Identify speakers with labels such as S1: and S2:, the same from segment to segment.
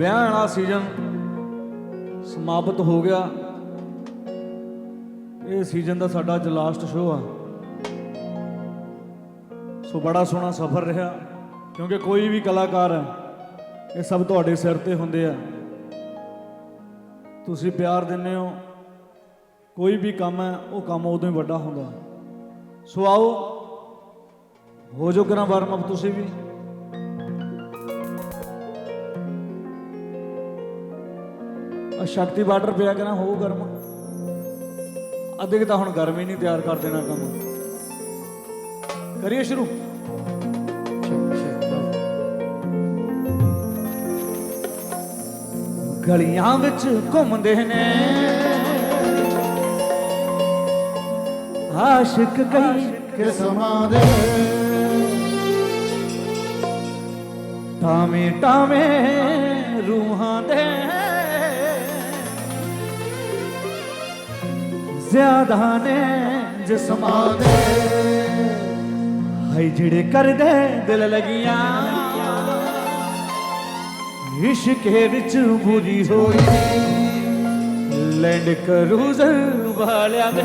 S1: ਵਿਆਹ ਵਾਲਾ ਸੀਜ਼ਨ ਸਮਾਪਤ ਹੋ ਗਿਆ। ਇਹ ਸੀਜ਼ਨ ਦਾ ਸਾਡਾ ਅੱਜ ਲਾਸਟ ਸ਼ੋਅ ਆ। ਸੋ ਬੜਾ ਸੋਹਣਾ ਸਫ਼ਰ ਰਿਹਾ, ਕਿਉਂਕਿ ਕੋਈ ਵੀ ਕਲਾਕਾਰ ਹੈ ਇਹ ਸਭ ਤੁਹਾਡੇ ਸਿਰ ਤੇ ਹੁੰਦੇ ਆ। ਤੁਸੀਂ ਪਿਆਰ ਦਿੰਦੇ ਹੋ, ਕੋਈ ਵੀ ਕੰਮ ਹੈ, ਉਹ ਕੰਮ ਉਦੋਂ ਹੀ ਵੱਡਾ ਹੁੰਦਾ। ਸੋ ਆਓ, ਹੋ ਜੋ ਕਰਾਂ ਵਾਰਮ ਅਪ ਤੁਸੀਂ ਵੀ। ਆ ਸ਼ਕਤੀ ਬਾਰਡਰ ਪਿਆ ਕਿ ਹੋ ਗਰਮ। ਅੱਧੇ ਕੁ ਤਾਂ ਹੁਣ ਗਰਮ ਹੀ ਨਹੀਂ ਤਿਆਰ ਕਰ ਦੇਣਾ ਕੰਮ। ਕਰੀਏ ਸ਼ੁਰੂ। ਗਲੀਆਂ ਵਿੱਚ ਘੁੰਮਦੇ ਨੇ। ਆਸ਼ਿਕ ਕਈ
S2: ਕਿਸਮਾਂ ਦੇ।
S1: ਟਾਵੇਂ ਟਾਵੇਂ ਰੂਹਾਂ ਦੇ। ਜ਼ਿਆਦਾ ਨੇ ਜਿਸਮਾਂ ਹਾਈ ਜਿਹੜੇ ਕਰਦੇ ਦਿਲ ਲਗੀਆਂ। ਇਸ਼ਕੇ ਵਿੱਚ ਬੁਰੀ ਹੋਈ। ਲੈਂਡ ਕਰੂਜ਼ਰ ਵਾਲਿਆਂ ਦੇ।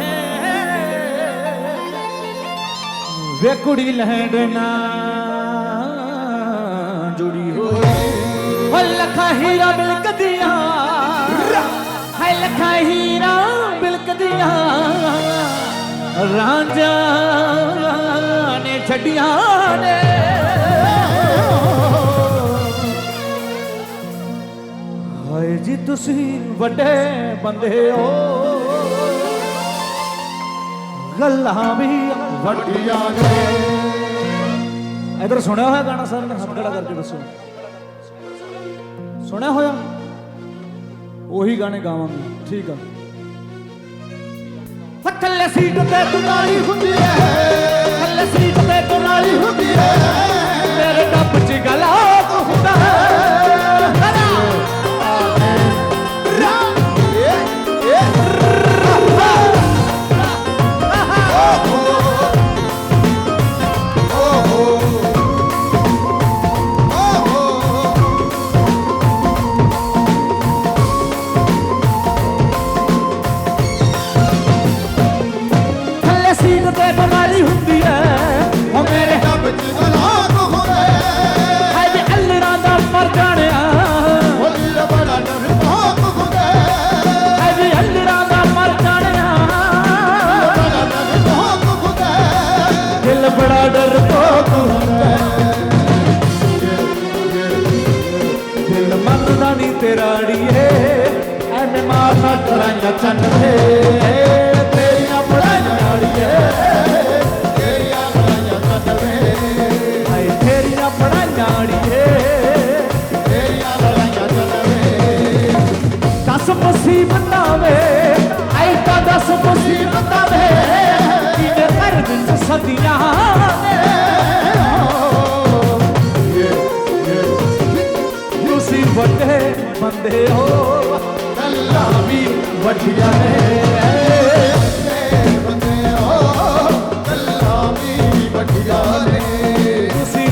S1: ਵੇ ਕੁੜੀ ਲੈਂਡ ਨਾ ਜੁੜੀ ਹੋਈ। ਹੋ ਲੱਖਾਂ ਹੀਰਾ ਬਿਲਕਦੀਆਂ ਬਿਲਕਦੀਆਂ ਰਾਂਝਾ ਨੇ ਛੱਡੀਆਂ ਨੇ। ਹਾਏ ਜੀ ਤੁਸੀਂ ਵੱਡੇ ਬੰਦੇ ਹੋ। ਗੱਲਾਂ ਵੀ
S2: ਵੱਡੀਆਂ ਨੇ।
S1: ਇਧਰ ਸੁਣਿਆ ਹੋਇਆ ਗਾਣਾ ਸਰ ਨੇ? ਹੱਥ ਖੜਾ ਕਰਕੇ ਦੱਸੋ। ਸੁਣਿਆ ਹੋਇਆ? ਉਹੀ ਗਾਣੇ ਗਾਵਾਂਗੇ। ਠੀਕ ਆ। ਥੱਲੇ ਸੀਟ ਤੇ ਤੁਨਾਲੀ
S2: ਹੁੰਦੀ ਹੈ।
S1: ਥੱਲੇ ਸੀਟ ਤੇ ਤੁਨਾਲੀ
S2: ਹੁੰਦੀ ਹੈ।
S1: চন্দ্রে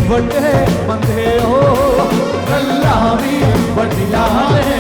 S1: ਵੱਡੇ ਬੰਦੇ ਹੋ ਗੱਲਾਂ ਵੀ ਵੱਡੀਆਂ ਨੇ।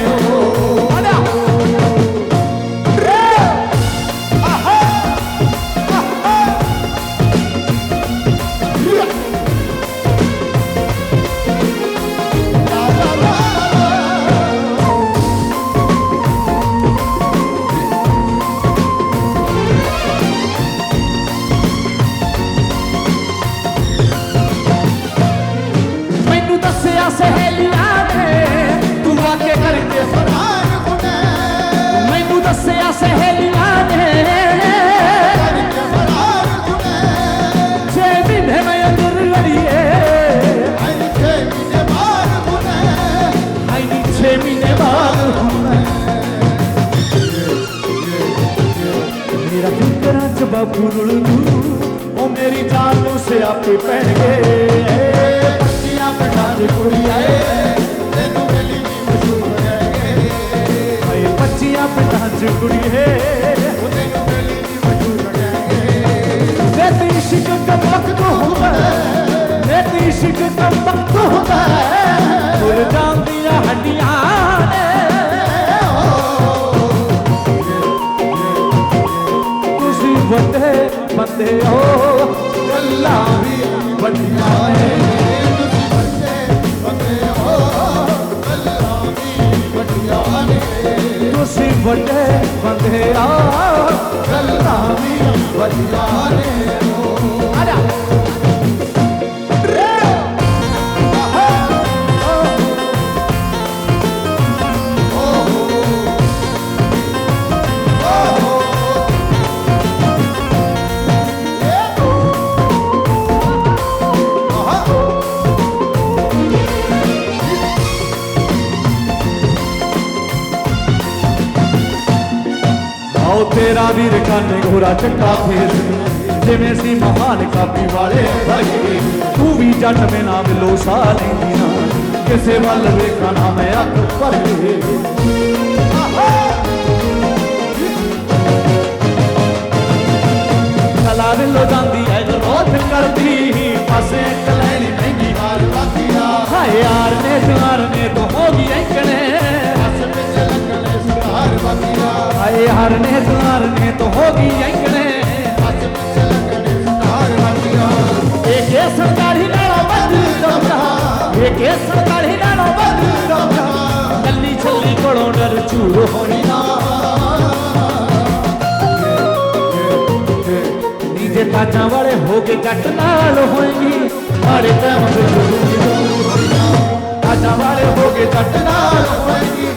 S1: ਫਿਕਰਾਂ ਨੂੰ ਉਹ ਮੇਰੀ ਜਾਨ ਨੂੰ ਸਿਆਪੇ ਪੈਣਗੇ।
S2: ਬੰਦੇ ਹੋ ਗੱਲਾਂ ਵੀ
S1: ਵੱਡੀਆਂ ਏ ਤੁਸੀਂ ਬੰਦੇ
S2: ਬੰਦੇ ਹੋ? ਗੱਲਾਂ ਵੀ
S1: ਵੱਡੀਆਂ ਨੇ। ਤੁਸੀਂ ਵੱਡੇ ਬੰਦੇ ਆ।
S2: ਗੱਲਾਂ ਵੀ ਵੱਡੀਆਂ ਨੇ।
S1: ਤੇਰਾ ਵੀਰ ਕਾਨੇ ਘੋੜਾ ਚੱਕਾ ਫੇਸ ਜਿਵੇਂ ਸੀ ਮਹਾਨ ਕਾਪੀ ਵਾਲੇ ਭਾਈ ਤੂੰ ਵੀ ਜੱਟ ਮੇ ਨਾ ਮਿਲੋ ਸਾ ਲੈਂਦੀ ਕਿਸੇ ਵੱਲ ਵੇਖਾਂ ਮੈਂ ਅੱਖ ਭਰ ਕੇ। ਕਲਾ ਵਿੱਲੋ ਜਾਂਦੀ ਐ ਰੋਤ ਕਰਦੀ। ਪਾਸੇ ਕਲੈਣੀ ਮਹਿੰਗੀ
S2: ਹਾਰ ਬਾਕੀਆ
S1: ਹਾਏ ਯਾਰ ਨੇ ਜਵਾਰ ਨੇ ਤੋਂ ਹੋ ਗਈ ਐਂਕਣੇ ਹਰ ਨੇ ਜਵਾਰ ਤੋਂ ਹੋ ਗਈ ਐਂਕਣੇ
S2: ਹੱਸ ਵਿੱਚ ਲੱਗਣੇ ਸੁਧਾਰ ਬਾਕੀਆ
S1: ਇਹ ਕੇ ਸਰਕਾਰੀ ਨਾਲੋਂ ਵੱਧ ਦੌੜਾ ਇਹ ਕੇ ਸਰਕਾਰੀ ਨਾਲੋਂ ਵੱਧ ਦੌੜਾ ਕੱਲੀ ਛੱਲੀ ਕੋਲੋਂ ਡਰ ਚੂਰ ਹੋਣੀ ਨਾ। ਨੀਜੇ ਤਾਜਾਂ ਵਾਲੇ ਹੋ ਕੇ ਜੱਟ ਨਾਲ ਹੋਏਗੀ। ਮਾੜੇ ਟਾਈਮ ਵਿੱਚ ਤਾਜਾਂ ਵਾਲੇ ਹੋ ਕੇ ਕੱਟ ਨਾਲ ਹੋਏਗੀ।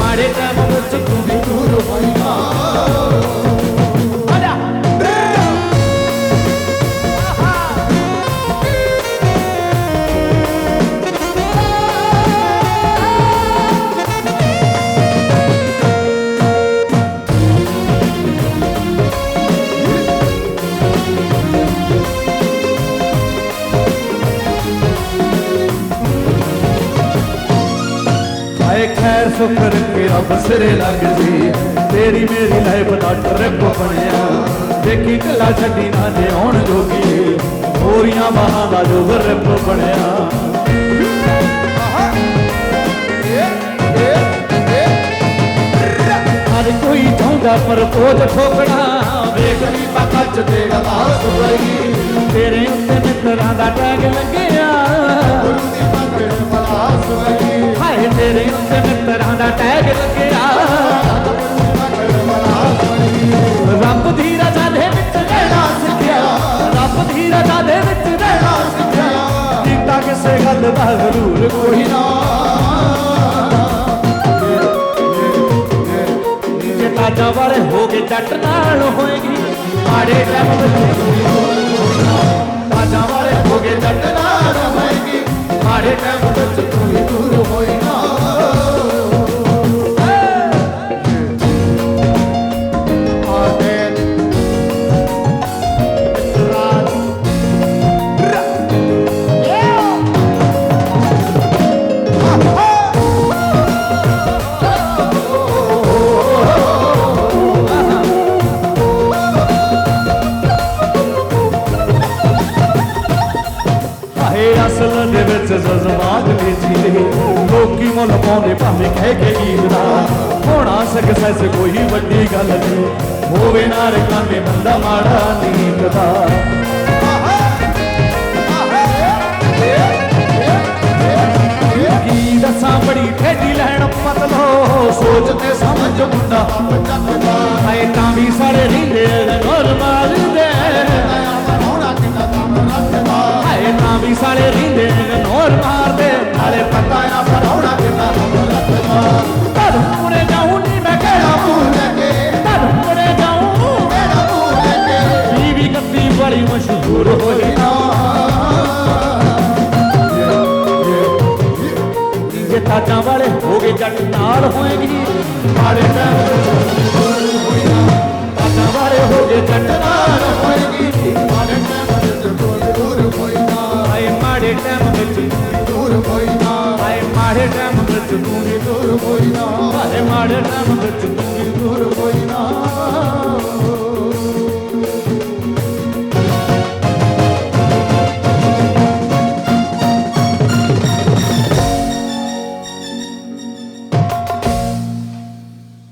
S1: ਮਾੜੇ ਟਾਈਮ ਵਿੱਚ ਤੂੰ ਵੀ ਦੂਰ ਹੋਈ ਨਾ ਆ ਜਾ ਹਾਏ ਖੈਰ ਸ਼ੁਕਰ ਕੇ ਰੱਬ ਸਿਰੇ ਲੱਗ ਜੀ ਤੇਰੀ ਮੇਰੀ ਲਾਈਫ ਦਾ ਟਰੈਕ ਬਣਿਆ। ਦੇਖੀ ਕੱਲਾ ਛੱਡੀ ਨਾ ਜੇ ਆਉਣ ਜੋਗੀ। ਹੋਰੀਆਂ ਬਾਹਾਂ ਦਾ ਜੋ ਰੱਬ ਬਣਿਆ। ਹਰ ਕੋਈ ਚਾਹੁੰਦਾ ਪਰ ਪੋਜ ਠੋਕਣਾ। ਵੇਖ ਵੀ ਪੱਕਾ
S2: ਤੇ ਗਲਾਸ ਵਰਗੀ
S1: ਤੇਰੇ ਉੱਤੇ ਮਿੱਤਰਾਂ ਦਾ ਟੈਗ ਲੱਗਿਆ।
S2: ਗੁਰੂ ਦੀ ਮੰਗਣ ਪਲਾਸ ਵਰਗੀ
S1: ਹਾਏ, ਤੇਰੇ ਉੱਤੇ ਮਿੱਤਰਾਂ ਦਾ ਟੈਗ ਲੱਗਿਆ। ਕਿਸੇ ਕੋਈ ਨਾ। ਜੇ ਤਾਜਾਂ ਵਾਲੇ ਹੋ ਗਏ ਜੱਟ ਨਾਲ ਹੋਏਗੀ। ਮਾੜੇ ਟਾਈਮ ਵਿੱਚ ਤਾਜਾਂ ਵਾਲੇ ਹੋ ਗਏ ਜੱਟ ਨਾਲ ਹੋਏਗੀ। ਮਾੜੇ ਟਾਈਮ ਵਿੱਚ ਲੋਕੀ ਭਾਵੇਂ ਕਹਿ ਕੇ ਗੀਤ ਦਾ ਹੋਣਾ ਸਕਸੈਸ ਕੋਈ ਵੱਡੀ ਗੱਲ ਨਹੀਂ। ਹੋਵੇ ਨਾ ਰਕਾਨੇ ਬੰਦਾ ਮਾੜਾ ਨਹੀਂ ਕਦਾ ਕੀ ਦੱਸਾਂ, ਬੜੀ ਠੇਡੀ ਲੈਣ ਪਤਲੋ। ਸੋਚ ਤੇ ਸਮਝ ਮੁੰਡਾ। ਹਾਏ ਤਾਂ ਵੀ ਸਾਰੇ ਰਹਿੰਦੇ ਨੋਰ ਮਾਰਦੇ
S2: ਹੋਣਾ ਕਿੰਨਾ ਕੰਮ ਰੱਖਦਾ
S1: ਹਾਏ ਤਾਂ ਵੀ ਸਾਲੇ ਰਹਿੰਦੇ ਜੇ ਤਾਜਾਂ ਵਾਲੇ ਹੋ ਗਏ ਜੱਟ ਨਾਲ ਹੋਏਗੀ। ਮਾੜੇ ਟਾਈਮ ਤਾਜਾਂ ਵਾਲੇ ਹੋ ਗਏ ਜੱਟ ਨਾਲ
S2: ਹੋਏਗੀ। ਮਾਰੇ ਟਾਈਮ ਵਿੱਚ ਦੂਰ ਹੋਈ ਨਾ
S1: ਹਾਏ ਮਾੜੇ ਟਾਈਮ ਵਿੱਚ
S2: ਦੂਰ ਹੋਈ ਨਾ
S1: ਆਏ ਮਾੜੇ ਟਾਈਮ ਵਿੱਚ
S2: ਦੂਰ ਹੋਈ ਨਾ
S1: ਹਾਏ ਮਾੜੇ ਟਾਈਮ ਵਿੱਚ
S2: ਦੂਰ ਹੋਈ ਨਾ